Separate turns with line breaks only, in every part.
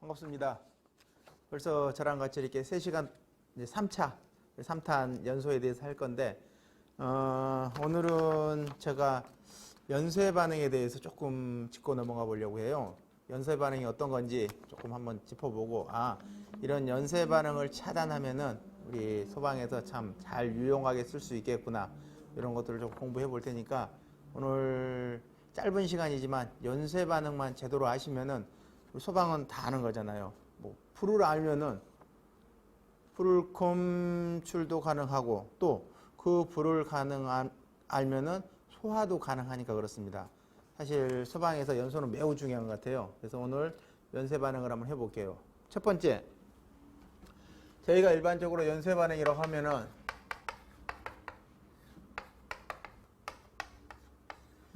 반갑습니다. 벌써 저랑 같이 이렇게 3시간 이제 3차, 3탄 연소에 대해서 할 건데, 어, 오늘은 제가 연쇄 반응에 대해서 조금 짚고 넘어가 보려고 해요. 연쇄 반응이 어떤 건지 조금 한번 짚어보고, 아, 이런 연쇄 반응을 차단하면은 우리 소방에서 참 잘 유용하게 쓸 수 있겠구나. 이런 것들을 좀 공부해 볼 테니까 오늘 짧은 시간이지만 연쇄 반응만 제대로 하시면은 우리 소방은 다 아는 거잖아요. 뭐 풀을 알면은 불 검출도 가능하고 또 그 불을 가능한 알면은 소화도 가능하니까 그렇습니다. 사실 소방에서 연소는 매우 중요한 것 같아요. 그래서 오늘 연쇄 반응을 한번 해볼게요. 첫 번째, 저희가 일반적으로 연쇄 반응이라고 하면은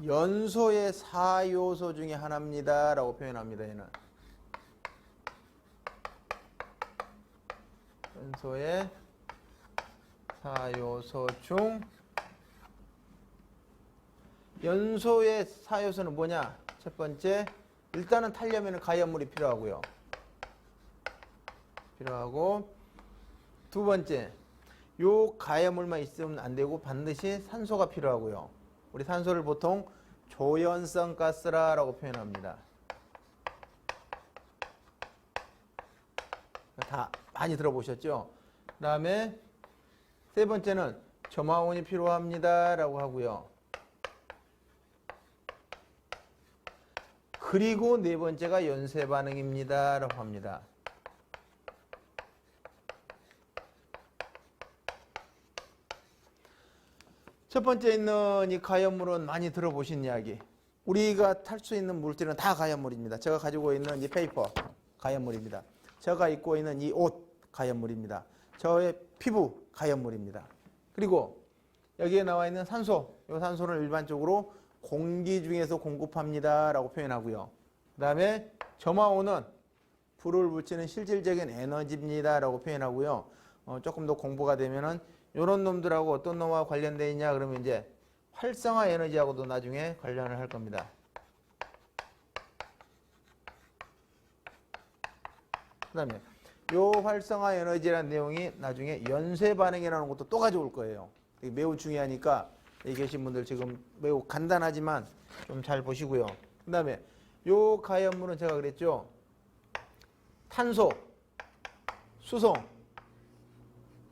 연소의 4요소 중에 하나입니다. 라고 표현합니다. 얘는. 연소의 4요소 중 연소의 4요소는 뭐냐? 첫 번째, 일단은 타려면 가연물이 필요하고요. 필요하고 두 번째, 요 가연물만 있으면 안 되고 반드시 산소가 필요하고요. 우리 산소를 보통 조연성 가스라라고 표현합니다. 다 많이 들어보셨죠? 그 다음에 세 번째는 점화원이 필요합니다 라고 하고요. 그리고 네 번째가 연쇄 반응입니다 라고 합니다. 첫 번째 있는 이 가연물은 많이 들어보신 이야기. 우리가 탈 수 있는 물질은 다 가연물입니다. 제가 가지고 있는 이 페이퍼 가연물입니다. 제가 입고 있는 이 옷 가연물입니다. 저의 피부 가연물입니다. 그리고 여기에 나와 있는 산소, 이 산소를 일반적으로 공기 중에서 공급합니다라고 표현하고요. 그 다음에 점화오는 불을 붙이는 실질적인 에너지입니다라고 표현하고요. 어, 조금 더 공부가 되면은 이런 놈들하고 어떤 놈하고 관련돼 있냐 그러면 이제 활성화 에너지하고도 나중에 관련을 할 겁니다. 그 다음에 요 활성화 에너지라는 내용이 나중에 연쇄 반응이라는 것도 또 가져올 거예요. 매우 중요하니까 여기 계신 분들 지금 매우 간단하지만 좀 잘 보시고요. 그 다음에 요 가연물은 제가 그랬죠. 탄소, 수소,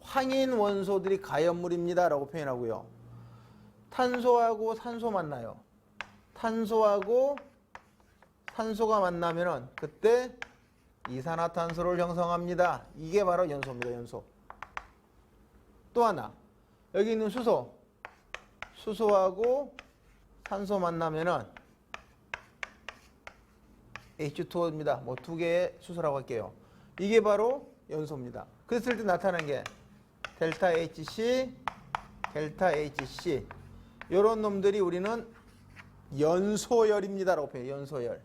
황인 원소들이 가연물입니다 라고 표현하고요. 탄소하고 산소 만나요. 탄소하고 산소가 만나면은 그때 이산화탄소를 형성합니다. 이게 바로 연소입니다. 연소. 또 하나 여기 있는 수소 수소하고 산소 만나면은 H2O입니다. 뭐 두 개의 수소라고 할게요. 이게 바로 연소입니다. 그랬을 때 나타나는 게 델타 HC, 델타 HC 이런 놈들이 우리는 연소열입니다라고 표현해요. 연소열.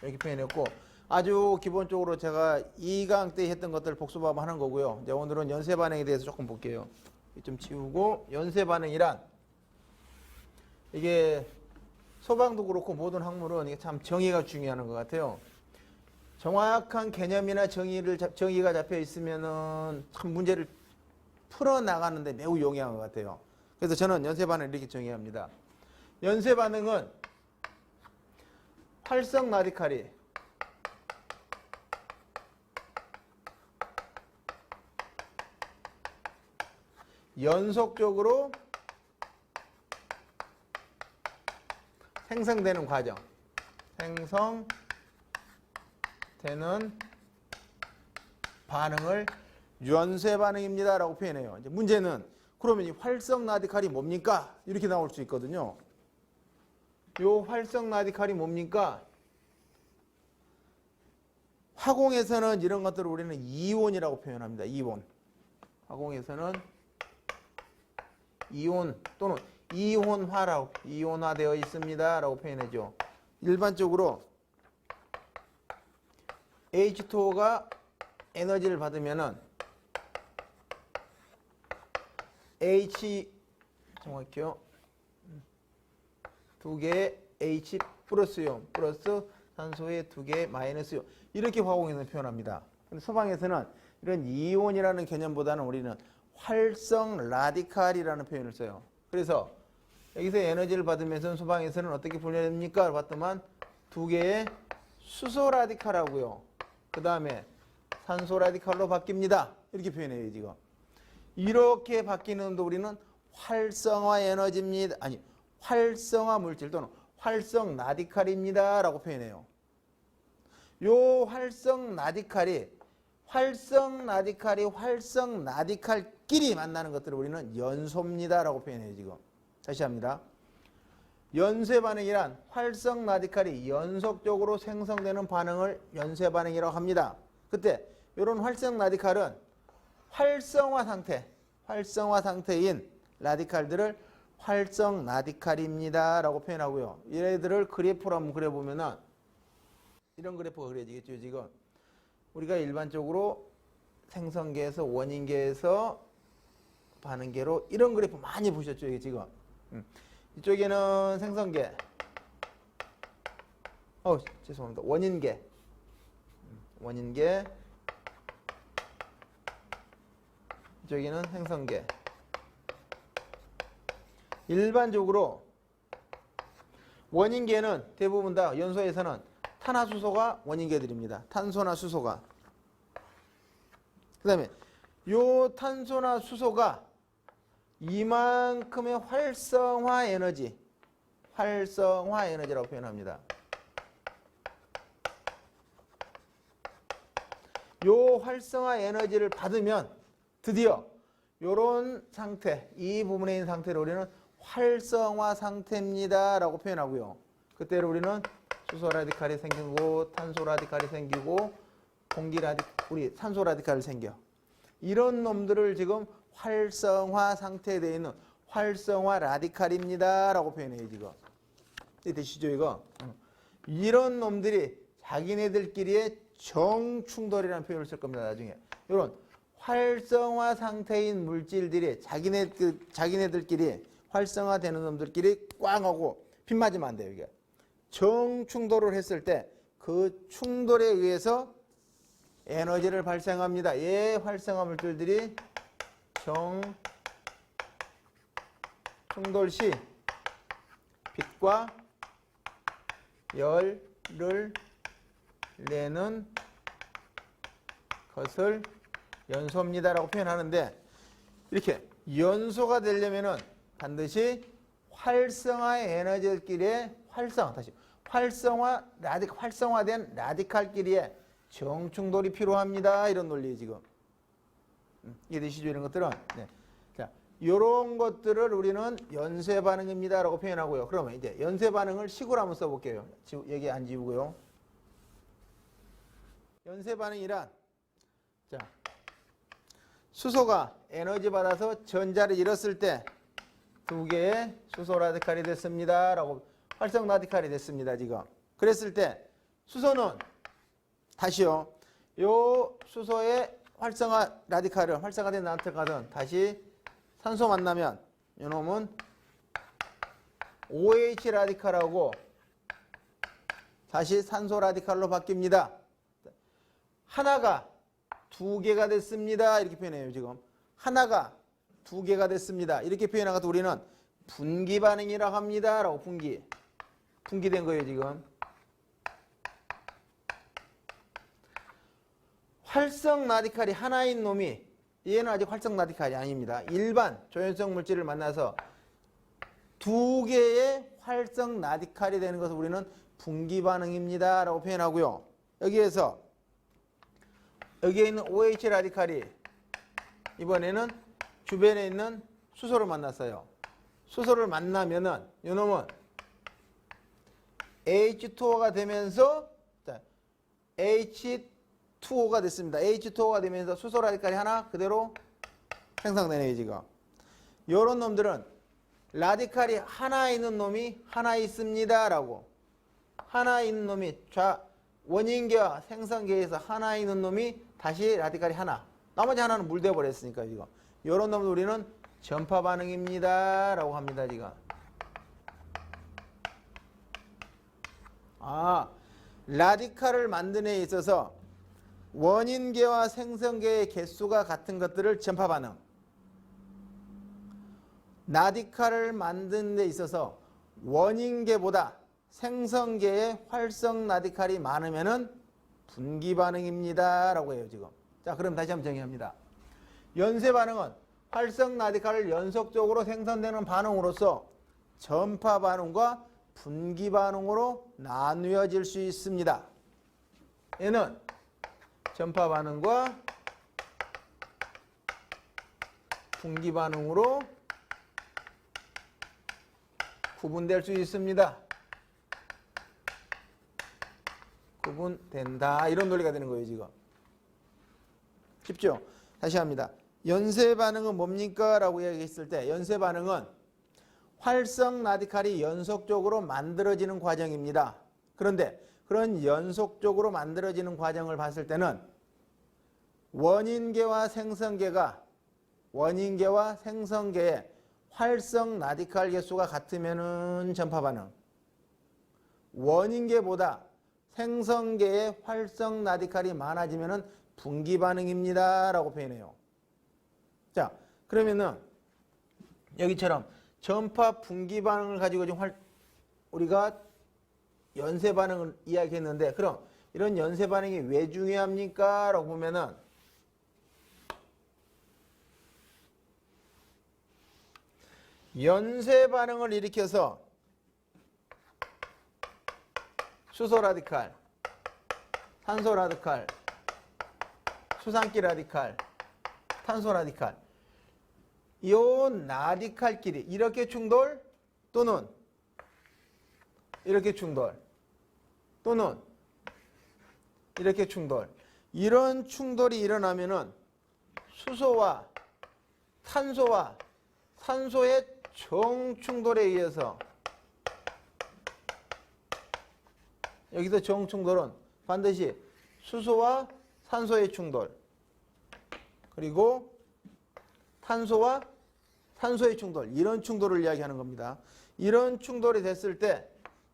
이렇게 표현했고 아주 기본적으로 제가 2강 때 했던 것들 복습하면 하는 거고요. 이제 오늘은 연쇄 반응에 대해서 조금 볼게요. 좀 치우고 연쇄 반응이란 이게 소방도 그렇고 모든 학물은 이게 참 정의가 중요한 것 같아요. 정확한 개념이나 정의를 잡- 정의가 잡혀 있으면은 참 문제를 풀어 나가는데 매우 용이한 것 같아요. 그래서 저는 연쇄 반응을 이렇게 정의합니다. 연쇄 반응은 활성 라디칼이 연속적으로 생성되는 과정. 생성 되는 반응을 연쇄 반응입니다라고 표현해요. 이제 문제는 그러면 이 활성 라디칼이 뭡니까? 이렇게 나올 수 있거든요. 요 활성 라디칼이 뭡니까? 화공에서는 이런 것들을 우리는 이온이라고 표현합니다. 이온. 화공에서는 이온 또는 이온화라고 이온화되어 있습니다라고 표현해죠. 일반적으로 H2O가 에너지를 받으면은 H 정확히요. 두 개의 H 플러스요. 플러스 산소의 두 개의 마이너스요. 이렇게 화공연을 표현합니다. 근데 소방에서는 이런 이온이라는 개념보다는 우리는 활성 라디칼이라는 표현을 써요. 그래서 여기서 에너지를 받으면서 소방에서는 어떻게 분류됩니까? 봤더만 두 개의 수소 라디칼하고요. 그 다음에 산소 라디칼로 바뀝니다. 이렇게 표현해요, 지금. 이렇게 바뀌는데 우리는 활성화 에너지입니다. 아니, 활성화 물질 또는 활성 라디칼입니다. 라고 표현해요. 요 활성 라디칼이 활성 라디칼이 활성 라디칼끼리 만나는 것들을 우리는 연소입니다. 라고 표현해요, 지금. 다시 합니다. 연쇄 반응이란 활성 라디칼이 연속적으로 생성되는 반응을 연쇄 반응이라고 합니다. 그때 이런 활성 라디칼은 활성화 상태, 활성화 상태인 라디칼들을 활성 라디칼입니다 라고 표현하고요. 얘들을 그래프로 한번 그려보면은 이런 그래프가 그려지겠죠. 지금 우리가 일반적으로 생성계에서 원인계에서 반응계로 이런 그래프 많이 보셨죠. 이게 지금 음. 이쪽에는 생성계, 어 죄송합니다. 원인계, 음, 원인계. 이쪽에는 생성계. 일반적으로 원인계는 대부분 다 연소에서는 탄화수소가 원인계들입니다. 탄소나 수소가. 그 다음에 요 탄소나 수소가 이만큼의 활성화 에너지, 활성화 에너지라고 표현합니다. 요 활성화 에너지를 받으면 드디어 요런 상태, 이 부분에 있는 상태를 우리는 활성화 상태입니다 라고 표현하고요. 그때를 우리는 수소 라디칼이 생기고 탄소 라디칼이 생기고 공기 라디 우리 산소 라디칼이 생겨. 이런 놈들을 지금 활성화 상태에 되어 있는 활성화 라디칼입니다 라고 표현해요 지금. 이 되시죠 이거? 응. 이런 놈들이 자기네들끼리의 정충돌이라는 표현을 쓸 겁니다 나중에. 이런 활성화 상태인 물질들이 자기네 그 자기네들끼리 활성화되는 놈들끼리 꽝 하고 빗 맞으면 안 돼요 이게. 정충돌을 했을 때 그 충돌에 의해서 에너지를 발생합니다. 예, 활성화 물질들이 정 충돌 시 빛과 열을 내는 것을 연소입니다라고 표현하는데 이렇게 연소가 되려면은 반드시 활성화의 에너지끼리의 활성 다시 활성화 라디 활성화된 라디칼끼리의 정충돌이 필요합니다. 이런 논리 지금 음, 이해되시죠? 이런 것들은 네. 자, 이런 것들을 우리는 연쇄 반응입니다 라고 표현하고요. 그러면 이제 연쇄 반응을 식으로 한번 써볼게요. 여기 안 지우고요. 연쇄 반응이란 자 수소가 에너지 받아서 전자를 잃었을 때 두 개의 수소 라디칼이 됐습니다. 라고 활성 라디칼이 됐습니다. 지금. 그랬을 때 수소는 다시요. 요 수소의 활성화 라디칼을 활성화된 라디칼은 다시 산소 만나면 요놈은 OH 라디칼하고 다시 산소 라디칼로 바뀝니다. 하나가 두 개가 됐습니다. 이렇게 표현해요, 지금. 하나가 두 개가 됐습니다. 이렇게 표현하고 우리는 분기 반응이라고 합니다. 라고 분기. 분기된 거예요, 지금. 활성 라디칼이 하나인 놈이 얘는 아직 활성 라디칼이 아닙니다. 일반 조연성 물질을 만나서 두 개의 활성 라디칼이 되는 것을 우리는 분기 반응입니다. 라고 표현하고요. 여기에서 여기에 있는 OH 라디칼이 이번에는 주변에 있는 수소를 만났어요. 수소를 만나면은 이놈은 H2O가 되면서 자, H2O가 됐습니다. H2O가 되면서 수소 라디칼이 하나 그대로 생성되네요, 지금. 이런 놈들은 라디칼이 하나 있는 놈이 하나 있습니다 라고 하나 있는 놈이 좌 원인계와 생성계에서 하나 있는 놈이 다시 라디칼이 하나 나머지 하나는 물대어 버렸으니까 이거 이런 놈을 우리는 전파 반응입니다. 라고 합니다, 지금. 아, 라디칼을 만드는 데 있어서 원인계와 생성계의 개수가 같은 것들을 전파 반응. 라디칼을 만드는 데 있어서 원인계보다 생성계의 활성 라디칼이 많으면은 분기 반응입니다. 라고 해요, 지금. 자, 그럼 다시 한번 정의합니다. 연쇄 반응은 활성 라디칼을 연속적으로 생성되는 반응으로서 전파 반응과 분기 반응으로 나누어질 수 있습니다. 얘는 전파 반응과 분기 반응으로 구분될 수 있습니다. 구분된다. 이런 논리가 되는 거예요, 지금. 쉽죠? 다시 합니다. 연쇄 반응은 뭡니까? 라고 이야기했을 때 연쇄 반응은 활성 라디칼이 연속적으로 만들어지는 과정입니다. 그런데 그런 연속적으로 만들어지는 과정을 봤을 때는 원인계와 생성계가 원인계와 생성계의 활성 라디칼 개수가 같으면은 전파 반응. 원인계보다 생성계의 활성 라디칼이 많아지면은 분기 반응입니다라고 표현해요. 자, 그러면은 여기처럼 전파 분기 반응을 가지고 지금 활, 우리가 연쇄 반응을 이야기했는데 그럼 이런 연쇄 반응이 왜 중요합니까? 라고 보면은 연쇄 반응을 일으켜서 수소 라디칼, 산소 라디칼, 수산기 라디칼, 탄소 라디칼 이 라디칼끼리 이렇게 충돌 또는 이렇게 충돌 또는 이렇게 충돌 이런 충돌이 일어나면은 수소와 탄소와 산소의 정충돌에 의해서 여기서 정충돌은 반드시 수소와 산소의 충돌 그리고 탄소와 산소의 충돌 이런 충돌을 이야기하는 겁니다. 이런 충돌이 됐을 때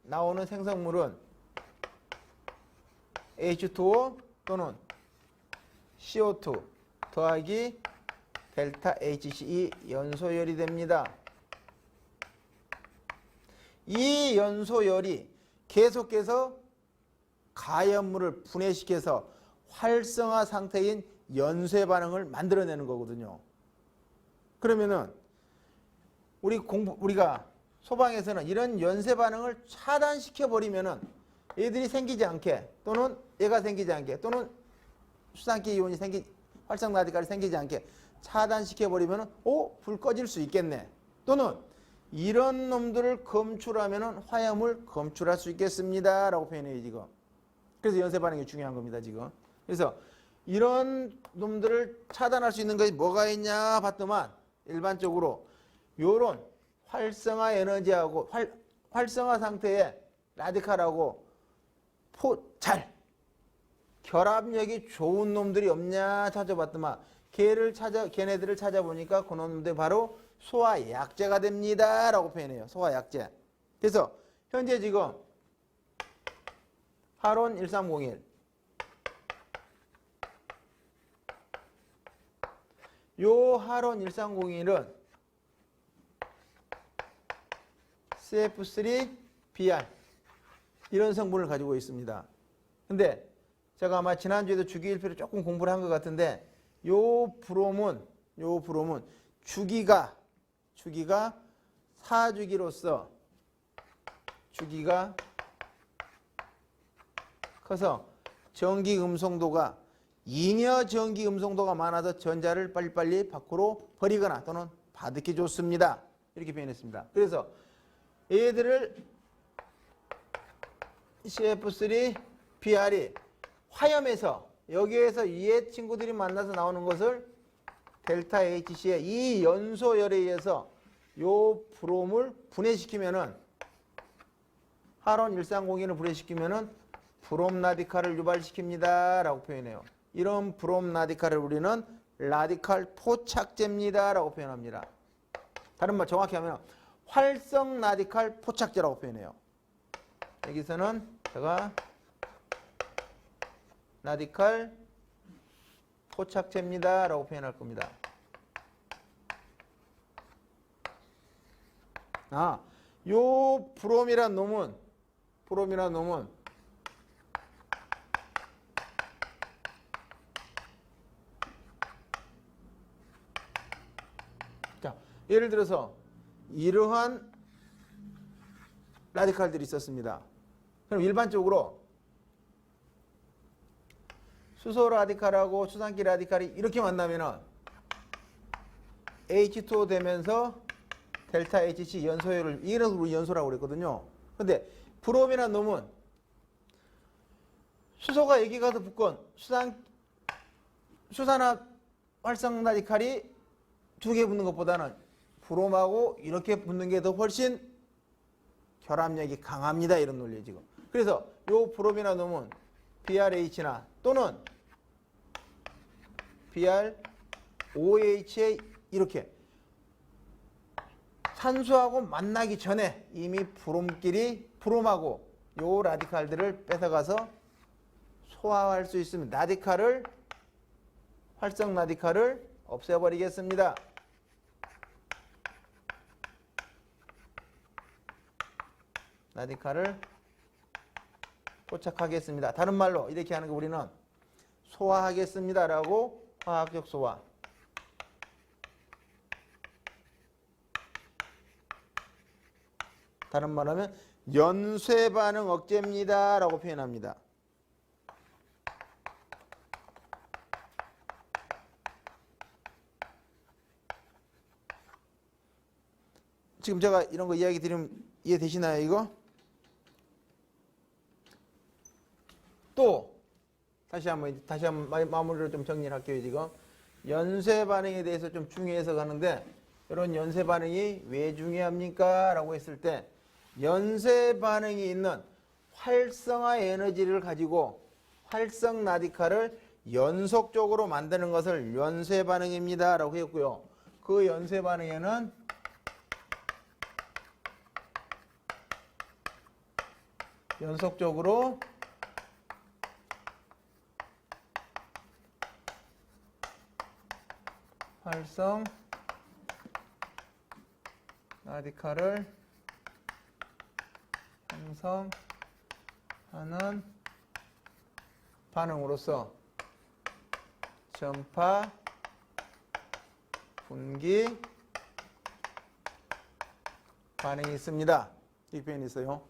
나오는 생성물은 H2O 또는 CO2 더하기 델타 HCE 연소열이 됩니다. 이 연소열이 계속해서 가연물을 분해시켜서 활성화 상태인 연쇄 반응을 만들어내는 거거든요. 그러면은 우리 공부 우리가 소방에서는 이런 연쇄 반응을 차단시켜 버리면은 얘들이 생기지 않게 또는 얘가 생기지 않게 또는 수산기 이온이 생기 활성 라디칼이 생기지 않게 차단시켜 버리면은 오, 불 꺼질 수 있겠네. 또는 이런 놈들을 검출하면은 화염을 검출할 수 있겠습니다라고 표현해요, 지금. 그래서 연쇄 반응이 중요한 겁니다, 지금. 그래서 이런 놈들을 차단할 수 있는 것이 뭐가 있냐 봤더만 일반적으로 요런 활성화 에너지하고 활, 활성화 상태의 라디칼하고 포잘 결합력이 좋은 놈들이 없냐 찾아봤더만 걔를 찾아 걔네들을 찾아보니까 그 놈들 바로 소화 약제가 됩니다라고 표현해요. 소화 약제. 그래서 현재 지금 하론 1301 요 하론 1301은 CF3BR 이런 성분을 가지고 있습니다. 근데 제가 아마 지난주에도 주기일표를 조금 공부를 한 것 같은데 요 브롬은 요 브롬은 주기가 주기가 사주기로서 주기가 커서 전기 음성도가 잉여 전기 음성도가 많아서 전자를 빨리빨리 밖으로 버리거나 또는 받기 좋습니다. 이렇게 표현했습니다. 그래서 얘들을 CF3 BR이 화염에서 여기에서 이의 친구들이 만나서 나오는 것을 델타 HC의 이 연소열에 의해서 요 브롬을 분해시키면은 하론 1302를 분해시키면은 브롬 라디칼을 유발시킵니다. 라고 표현해요. 이런 브롬 라디칼을 우리는 라디칼 포착제입니다. 라고 표현합니다. 다른 말 정확히 하면 활성 라디칼 포착제라고 표현해요. 여기서는 제가 라디칼 포착제입니다. 라고 표현할 겁니다. 아, 요 브롬이란 놈은 브롬이란 놈은 자, 예를 들어서 이러한 라디칼들이 있었습니다. 그럼 일반적으로 수소 라디칼하고 수산기 라디칼이 이렇게 만나면은 H2O 되면서 델타 HC 연소율을 이런 우리 연소라고 그랬거든요. 근데 브롬이라는 놈은 수소가 여기 가서 붙건 수산 수산화 활성 라디칼이 두 개 붙는 것보다는 브롬하고 이렇게 붙는 게 더 훨씬 결합력이 강합니다. 이런 논리 지금. 그래서 요 브롬이나 놈은 BRH나 또는 BROH에 이렇게 산소하고 만나기 전에 이미 브롬끼리 브롬하고 요 라디칼들을 뺏어가서 소화할 수 있습니다. 라디칼을 활성 라디칼을 없애버리겠습니다. 라디칼을 포착하겠습니다. 다른 말로 이렇게 하는 거 우리는 소화하겠습니다라고 화학적 소화. 다른 말하면 연쇄 반응 억제입니다라고 표현합니다. 지금 제가 이런 거 이야기 드리면 이해되시나요, 이거? 또 다시 한번 다시 한번 마- 마무리를 좀 정리를 할게요, 지금. 연쇄 반응에 대해서 좀 중요해서 가는데 이런 연쇄 반응이 왜 중요합니까? 라고 했을 때 연쇄 반응이 있는 활성화 에너지를 가지고 활성 라디칼을 연속적으로 만드는 것을 연쇄 반응입니다. 라고 했고요. 그 연쇄 반응에는 연속적으로 활성 라디칼을 형성하는 반응으로서 전파 분기 반응이 있습니다. 이 표현이 있어요.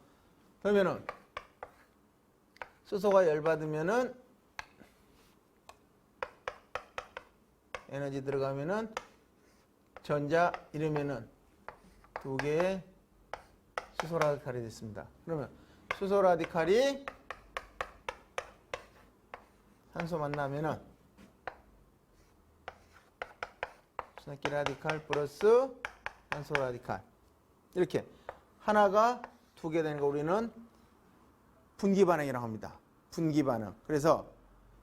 그러면은 수소가 열받으면은 에너지 들어가면은 전자 이러면은 두 개의 수소 라디칼이 됐습니다. 그러면 수소 라디칼이 산소 만나면은 수납기 라디칼 플러스 산소 라디칼 이렇게 하나가 두 개 되는 거 우리는 분기 반응이라고 합니다. 분기 반응. 그래서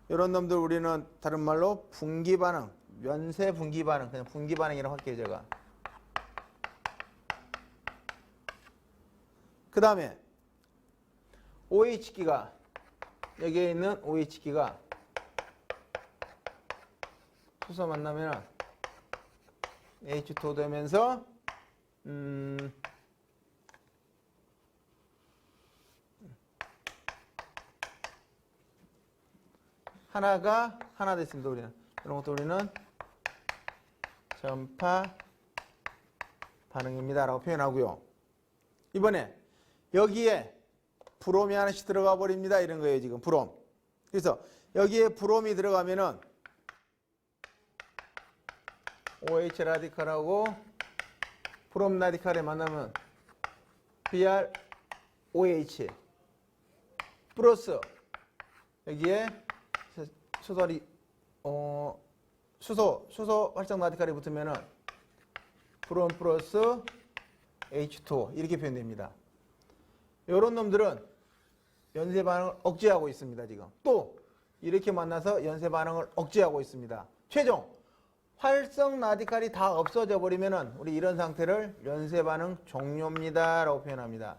이런 놈들 우리는 다른 말로 분기 반응, 연쇄 분기 반응, 그냥 분기 반응이라고 할게요, 제가. 그 다음에 OH기가 여기에 있는 OH기가 수소 만나면 H2 되면서 음, 하나가 하나 됐습니다. 우리는 이런 것도 우리는 전파 반응입니다라고 표현하고요. 이번에 여기에 브롬이 하나씩 들어가 버립니다. 이런 거예요, 지금 브롬. 그래서 여기에 브롬이 들어가면은 OH 라디칼하고 브롬 라디칼에 만나면 Br OH 플러스 여기에 수소리 어 수소 수소 활성 라디칼이 붙으면은 브롬 플러스 H2O 이렇게 표현됩니다. 이런 놈들은 연쇄 반응을 억제하고 있습니다. 지금 또 이렇게 만나서 연쇄 반응을 억제하고 있습니다. 최종 활성 라디칼이 다 없어져 버리면은 우리 이런 상태를 연쇄 반응 종료입니다라고 표현합니다.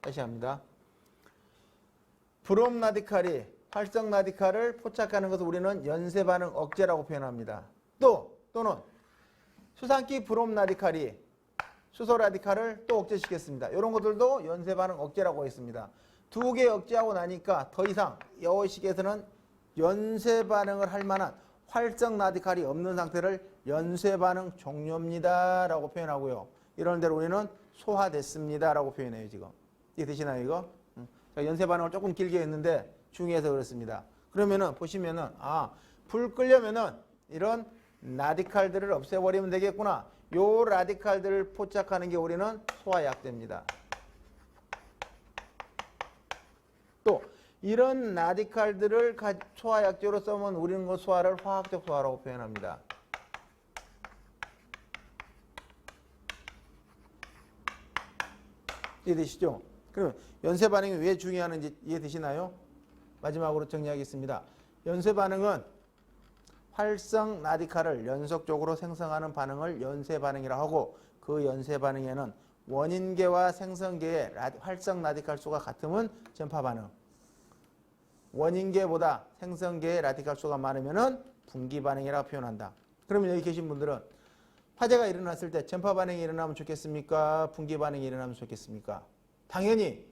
다시 합니다. 브롬 라디칼이 활성 라디칼을 포착하는 것을 우리는 연쇄 반응 억제라고 표현합니다. 또 또는 수산기 브롬 라디칼이 수소 라디칼을 또 억제시켰습니다. 이런 것들도 연쇄 반응 억제라고 했습니다. 두 개 억제하고 나니까 더 이상 여의식에서는 연쇄 반응을 할 만한 활성 라디칼이 없는 상태를 연쇄 반응 종료입니다 라고 표현하고요. 이런 대로 우리는 소화됐습니다 라고 표현해요, 지금. 이해 되시나요, 이거? 연쇄 반응을 조금 길게 했는데 중요해서 그렇습니다. 그러면은 보시면은 아, 불 끄려면은 이런 라디칼들을 없애버리면 되겠구나. 요 라디칼들을 포착하는 게 우리는 소화약제입니다. 또 이런 라디칼들을 가- 소화약제로 써면 우리는 그 소화를 화학적 소화라고 표현합니다. 이해되시죠? 그러면 연쇄 반응이 왜 중요한지 이해되시나요? 마지막으로 정리하겠습니다. 연쇄 반응은 활성 라디칼을 연속적으로 생성하는 반응을 연쇄 반응이라 하고 그 연쇄 반응에는 원인계와 생성계의 라- 활성 라디칼 수가 같으면 전파 반응. 원인계보다 생성계의 라디칼 수가 많으면은 분기 반응이라고 표현한다. 그러면 여기 계신 분들은 화재가 일어났을 때 전파 반응이 일어나면 좋겠습니까? 분기 반응이 일어나면 좋겠습니까? 당연히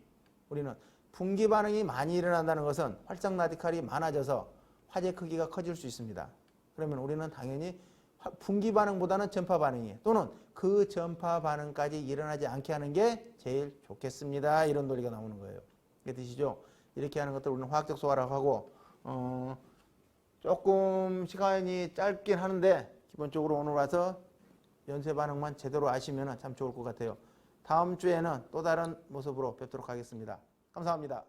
우리는 분기 반응이 많이 일어난다는 것은 활성 라디칼이 많아져서 화재 크기가 커질 수 있습니다. 그러면 우리는 당연히 화- 분기 반응보다는 전파 반응이 또는 그 전파 반응까지 일어나지 않게 하는 게 제일 좋겠습니다. 이런 논리가 나오는 거예요. 이게 되시죠? 이렇게 하는 것들 우리는 화학적 소화라고 하고 어, 조금 시간이 짧긴 하는데 기본적으로 오늘 와서 연쇄 반응만 제대로 아시면 참 좋을 것 같아요. 다음 주에는 또 다른 모습으로 뵙도록 하겠습니다. 감사합니다.